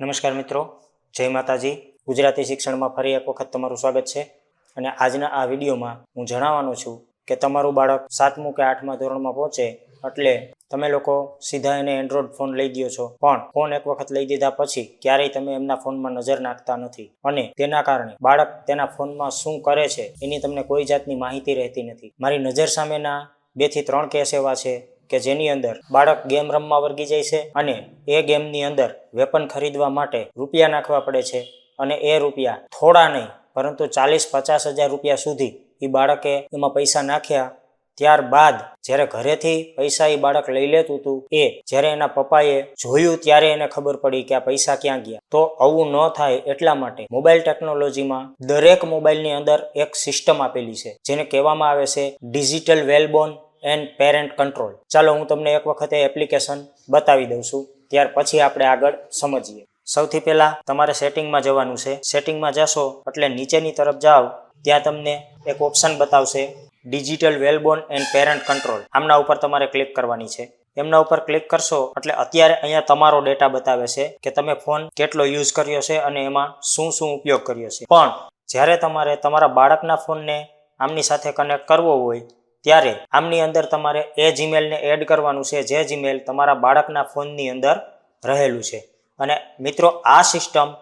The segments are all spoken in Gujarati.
નમસ્કાર મિત્રો, જય માતાજી. ગુજરાતી શિક્ષણમાં ફરી એક વખત તમારું સ્વાગત છે. અને આજના આ વિડીયોમાં હું જણાવવાનો છું કે તમારું બાળક સાતમું કે આઠમા ધોરણમાં પહોંચે એટલે તમે લોકો સીધા એને એન્ડ્રોઈડ ફોન લઈ દો છો. પણ ફોન એક વખત લઈ દીધા પછી ક્યારેય તમે એમના ફોનમાં નજર નાખતા નથી. અને તેના કારણે બાળક તેના ફોનમાં શું કરે છે એની તમને કોઈ જાતની માહિતી રહેતી નથી. મારી નજર સામેના બેથી ત્રણ કેસ એવા છે કે જેની અંદર બાળક ગેમ રમવા વર્ગી જાય છે અને એ ગેમની અંદર વેપન ખરીદવા માટે રૂપિયા નાખવા પડે છે અને એ રૂપિયા થોડા નહીં, પરંતુ ચાલીસ પચાસ હજાર રૂપિયા સુધી એ બાળકે એમાં પૈસા નાખ્યા. ત્યારબાદ જ્યારે ઘરેથી પૈસા એ બાળક લઈ લેતું હતું એ જ્યારે એના પપ્પાએ જોયું ત્યારે એને ખબર પડી કે આ પૈસા ક્યાં ગયા. તો આવું ન થાય એટલા માટે મોબાઈલ ટેકનોલોજીમાં દરેક મોબાઈલની અંદર એક સિસ્ટમ આપેલી છે, જેને કહેવામાં આવે છે digital wellbeing and parent control. ચાલો હું તમને એક વખતે એપ્લિકેશન બતાવી દઉં છું. ત્યાર પછી આપણે આગળ સમજીએ. સૌથી પહેલાં તમારે સેટિંગમાં જવાનું છે. સેટિંગમાં જશો એટલે નીચેની તરફ જાઓ. ત્યાં તમને એક ઓપ્શન બતાવશે, digital wellbeing and parent control. આમના ઉપર તમારે ક્લિક કરવાની છે. એમના ઉપર ક્લિક કરશો એટલે અત્યારે અહીંયા તમારો ડેટા બતાવે છે કે તમે ફોન કેટલો યુઝ કર્યો છે અને એમાં શું શું ઉપયોગ કર્યો છે. પણ જ્યારે તમારે તમારા બાળકના ફોનને આમની સાથે કનેક્ટ કરવો હોય ત્યારે આમની અંદર તમારે એ જીમેલને એડ કરવાનું છે. જે જીમેલ તમારા બાળકના ફોનની અંદર રહેલું છે. અને મિત્રો, આ સિસ્ટમ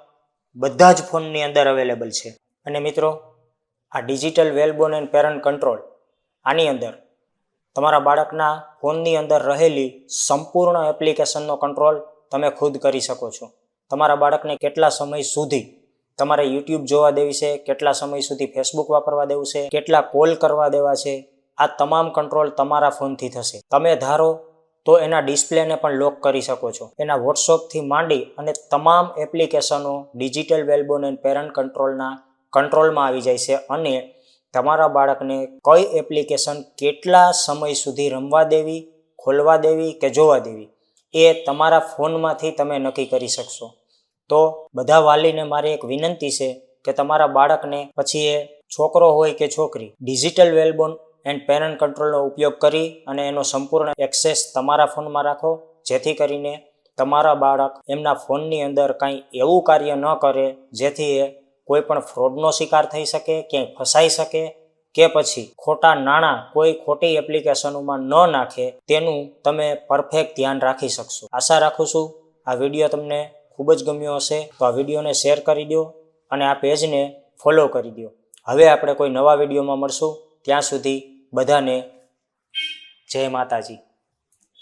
બધા જ ફોનની અંદર અવેલેબલ છે. અને મિત્રો, આ digital wellbeing and parent control આની અંદર તમારા બાળકના ફોનની અંદર રહેલી સંપૂર્ણ એપ્લિકેશનનો કંટ્રોલ તમે ખુદ કરી શકો છો. તમારા બાળકને કેટલા સમય સુધી તમારે યુટ્યુબ જોવા દેવી છે? કેટલા સમય સુધી ફેસબુક વાપરવા દેવું છે? કેટલા કોલ કરવા દેવા છે? આ તમામ કંટ્રોલ તમારા ફોનથી થશે. તમે ધારો તો એના ડિસ્પ્લેને પણ લોક કરી શકો છો. એના વોટ્સઅપથી માંડી અને તમામ એપ્લિકેશનો ડિજિટલ વેલબોન એન્ડ પેરેન્ટ કંટ્રોલના કંટ્રોલમાં આવી જાય છે અને તમારા બાળકને કઈ એપ્લિકેશન કેટલા સમય સુધી રમવા દેવી, ખોલવા દેવી કે જોવા દેવી, એ તમારા ફોનમાંથી તમે નક્કી કરી શકશો. તો બધા વાલીને મારી એક વિનંતી છે કે તમારા બાળકને પછી એ છોકરો હોય કે છોકરી, ડિજિટલ વેલબોર્ન એન્ડ પેરેન્ટ કંટ્રોલનો ઉપયોગ કરી અને એનો સંપૂર્ણ એક્સેસ તમારા ફોનમાં રાખો. જેથી કરીને તમારા બાળક એમના ફોનની અંદર કાંઈ એવું કાર્ય ન કરે, જેથી એ કોઈ પણ ફ્રોડનો શિકાર થઈ શકે, ક્યાંય ફસાઈ શકે કે પછી ખોટા નાણાં કોઈ ખોટી એપ્લિકેશનોમાં ન નાખે, તેનું તમે પરફેક્ટ ધ્યાન રાખી શકશો. આશા રાખું છું આ વીડિયો તમને ખૂબ જ ગમ્યો હશે. તો આ વિડીયોને શેર કરી દો અને આ પેજને ફોલો કરી દો. હવે આપણે કોઈ નવા વિડીયોમાં મળશું. ત્યાં સુધી બધાને જય માતાજી.